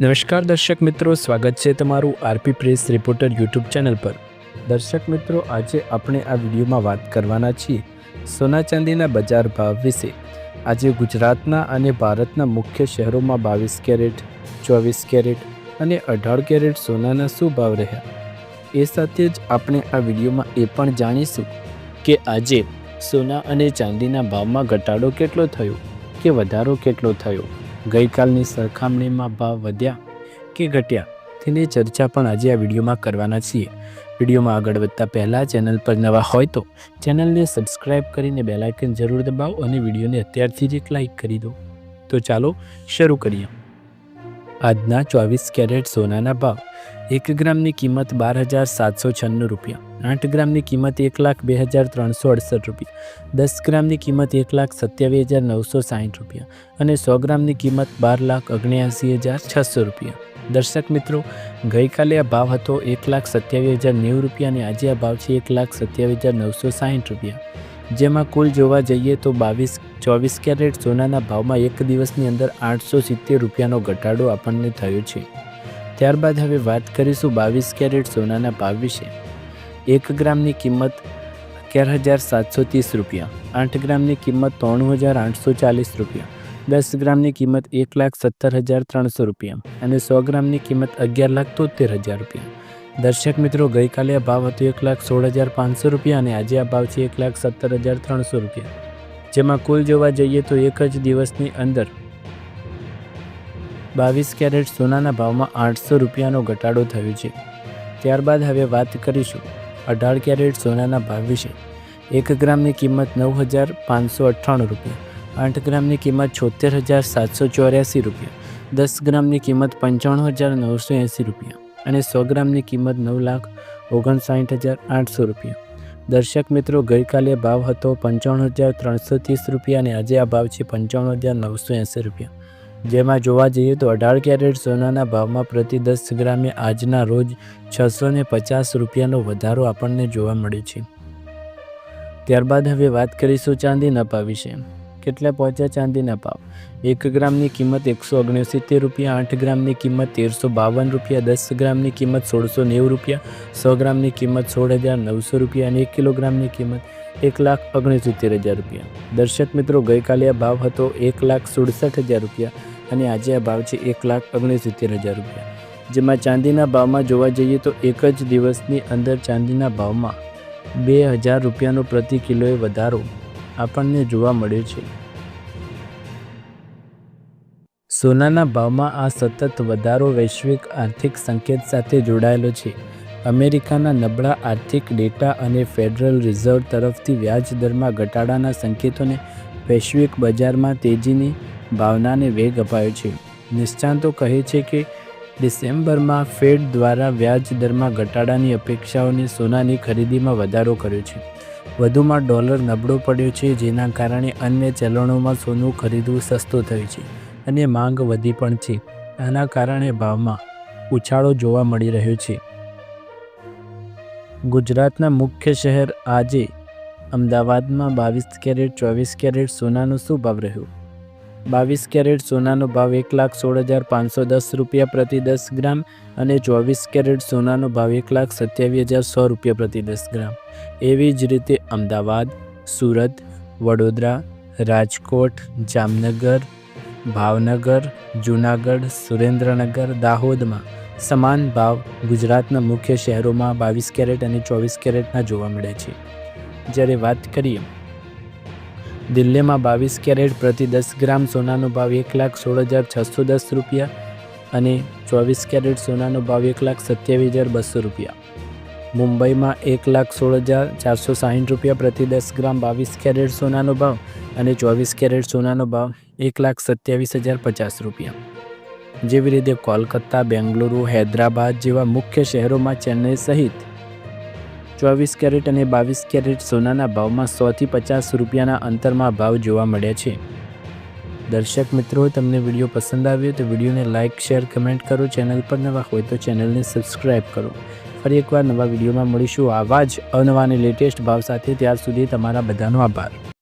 નમસ્કાર દર્શક મિત્રો, સ્વાગત છે તમારું RP press reporter YouTube channel પર. દર્શક મિત્રો, આજે આપણે આ વિડીયોમાં વાત કરવાના છીએ સોના ચાંદીના બજાર ભાવ વિશે. આજે ગુજરાતના અને ભારતના મુખ્ય શહેરોમાં બાવીસ કેરેટ, ચોવીસ કેરેટ અને અઢાર કેરેટ સોનાના શું ભાવ રહ્યા? એ સાથે જ આપણે આ વિડીયોમાં એ પણ જાણીશું કે આજે સોના અને ચાંદીના ભાવમાં ઘટાડો કેટલો થયો કે વધારો કેટલો થયો? ગઈકાલની સરખામણીમાં ભાવ વધ્યા કે ઘટ્યા તેની ચર્ચા પણ આજે આ વિડીયોમાં કરવાના છીએ. વિડીયોમાં આગળ વધતા પહેલાં ચેનલ પર નવા હોય તો ચેનલને સબસ્ક્રાઈબ કરીને બેલાઇકન જરૂર દબાવો અને વિડીયોને અત્યારથી જ એક લાઇક કરી દો. તો ચાલો શરૂ કરીએ. આજના ચોવીસ કેરેટ સોનાના ભાવ, એક ગ્રામની કિંમત બાર હજાર સાતસો છન્નું રૂપિયા, આઠ ગ્રામની કિંમત એક લાખ બે હજાર ત્રણસો અડસઠ રૂપિયા, દસ ગ્રામની કિંમત એક લાખ સત્યાવીસ હજાર નવસો સાઠ રૂપિયા અને સો ગ્રામની કિંમત બાર લાખ ઓગણ્યાસી હજાર છસો રૂપિયા. દર્શક મિત્રો, ગઈકાલે આ ભાવ હતો એક લાખ સત્યાવીસ હજાર નેવું રૂપિયા અને આજે આ ભાવ છે એક લાખ સત્યાવીસ હજાર નવસો સાઠ રૂપિયા. જેમાં કુલ જોવા જઈએ તો બાવીસ, ચોવીસ કેરેટ સોનાના ભાવમાં એક દિવસની અંદર આઠસો સિત્તેર રૂપિયાનો ઘટાડો આપણને થયો છે. ત્યારબાદ હવે વાત કરીશું બાવીસ કેરેટ સોનાના ભાવ વિશે. એક ગ્રામની કિંમત અગિયાર હજાર સાતસો ત્રીસ રૂપિયા, આઠ ગ્રામની કિંમત ત્રણ હજાર આઠસો ચાલીસ રૂપિયા, દસ ગ્રામની કિંમત એક લાખ સત્તર હજાર ત્રણસો રૂપિયા અને સો ગ્રામની કિંમત અગિયાર લાખ તોતેર હજાર રૂપિયા. દર્શક મિત્રો, ગઈકાલે આ ભાવ હતો એક લાખ સોળ હજાર પાંચસો રૂપિયા અને આજે આ ભાવ છે એક લાખ સત્તર હજાર ત્રણસો રૂપિયા. જેમાં કુલ જોવા જઈએ તો એક જ દિવસની અંદર બાવીસ કેરેટ સોનાના ભાવમાં આઠસો રૂપિયાનો ઘટાડો થયો છે. ત્યારબાદ હવે વાત કરીશું અઢાર કેરેટ સોનાના ભાવ વિશે. એક ગ્રામની કિંમત નવ હજાર પાંચસો અઠ્ઠાણું રૂપિયા, આઠ ગ્રામની કિંમત છોતેર હજાર સાતસો ચોર્યાસી રૂપિયા, દસ ગ્રામની કિંમત પંચાણું હજાર નવસો એંસી રૂપિયા. અને સો ગ્રામની કિંમત નવ લાખ ઓગણસાઠ હજાર આઠસો રૂપિયા. દર્શક મિત્રો, ગઈકાલે ભાવ હતો પંચાણું હજાર ત્રણસો ત્રીસ રૂપિયા અને આજે આ ભાવ છે પંચાણું હજાર નવસો એંસી રૂપિયા. જેમાં જોવા જઈએ તો અઢાર કેરેટ સોનાના ભાવમાં પ્રતિ દસ ગ્રામે આજના રોજ છસો ને પચાસ રૂપિયાનો વધારો આપણને જોવા મળે છે. ત્યારબાદ હવે વાત કરીશું ચાંદીના ભાવ વિશે. કેટલા પહોંચ્યા ચાંદીના ભાવ? એક ગ્રામની કિંમત એકસો ઓગણસિત્તેર રૂપિયા, આઠ ગ્રામની કિંમત તેરસો બાવન રૂપિયા, દસ ગ્રામની કિંમત સોળસો નેવું રૂપિયા, સો ગ્રામની કિંમત સોળ હજાર નવસો રૂપિયા અને એક કિલોગ્રામની કિંમત એક લાખ ઓગણસિત્તેર હજાર રૂપિયા. દર્શક મિત્રો, ગઈકાલે આ ભાવ હતો એક લાખ સુડસઠ હજાર રૂપિયા અને આજે આ ભાવ છે એક લાખ ઓગણસિત્તેર હજાર રૂપિયા. જેમાં ચાંદીના ભાવમાં જોવા જઈએ તો એક જ દિવસની અંદર ચાંદીના ભાવમાં બે હજાર રૂપિયાનો પ્રતિ કિલોએ વધારો આપણને જોવા મળે છે. સોનાના ભાવમાં આ સતત વધારો વૈશ્વિક આર્થિક સંકેત સાથે જોડાયેલો છે. અમેરિકાના નબળા આર્થિક ડેટા અને ફેડરલ રિઝર્વ તરફથી વ્યાજ દરમાં ઘટાડાના સંકેતોને વૈશ્વિક બજારમાં તેજીની ભાવનાને વેગ અપાયો છે. નિષ્ણાંતો કહે છે કે ડિસેમ્બરમાં ફેડ દ્વારા વ્યાજ દરમાં ઘટાડાની અપેક્ષાઓને સોનાની ખરીદીમાં વધારો કર્યો છે. વધુમાં ડોલર નબળો પડ્યો છે, જેના કારણે અન્ય ચલણોમાં સોનું ખરીદવું સસ્તું થયું છે અને માંગ વધી પણ છે. આના કારણે ભાવમાં ઉછાળો જોવા મળી રહ્યો છે. ગુજરાતના મુખ્ય શહેર આજે અમદાવાદમાં બાવીસ કેરેટ, ચોવીસ કેરેટ સોનાનો શું ભાવ રહ્યો? બાવીસ કેરેટ સોનાનો ભાવ એક લાખ સોળ હજાર પાંચસો દસ રૂપિયા પ્રતિ દસ ગ્રામ અને ચોવીસ કેરેટ સોનાનો ભાવ એક લાખ સત્યાવીસ હજાર સો રૂપિયા પ્રતિ દસ ગ્રામ. એવી જ રીતે અમદાવાદ, સુરત, વડોદરા, રાજકોટ, જામનગર, ભાવનગર, જૂનાગઢ, સુરેન્દ્રનગર, દાહોદમાં સમાન ભાવ ગુજરાતના મુખ્ય શહેરોમાં બાવીસ કેરેટ અને ચોવીસ કેરેટના જોવા મળે છે. જ્યારે વાત કરીએ દિલ્હીમાં બાવીસ કેરેટ પ્રતિ દસ ગ્રામ સોનાનો ભાવ એક લાખ સોળ હજાર છસો દસ રૂપિયા અને ચોવીસ કેરેટ સોનાનો ભાવ એક લાખ સત્યાવીસ હજાર બસો રૂપિયા. મુંબઈમાં એક લાખ સોળ હજાર ચારસો સાહીઠ રૂપિયા પ્રતિ દસ ગ્રામ બાવીસ કેરેટ સોનાનો ભાવ અને ચોવીસ કેરેટ સોનાનો ભાવ એક લાખ સત્યાવીસ હજાર પચાસ રૂપિયા. જેવી રીતે કોલકાતા, બેંગલુરુ, હૈદરાબાદ જેવા મુખ્ય શહેરોમાં ચેન્નઈ સહિત ચોવીસ કેરેટ અને બાવીસ કેરેટ સોનાના ભાવમાં સોથી પચાસ રૂપિયાના અંતરમાં ભાવ જોવા મળ્યા છે. દર્શક મિત્રો, તમને વીડિયો પસંદ આવ્યો તો વિડીયોને લાઇક, શેર, કમેન્ટ કરો. ચેનલ પર નવા હોય તો ચેનલને સબસ્ક્રાઈબ કરો. ફરી એકવાર નવા વિડીયોમાં મળીશું આવા જ અનવા અને લેટેસ્ટ ભાવ સાથે. ત્યાર સુધી તમારા બધાનો આભાર.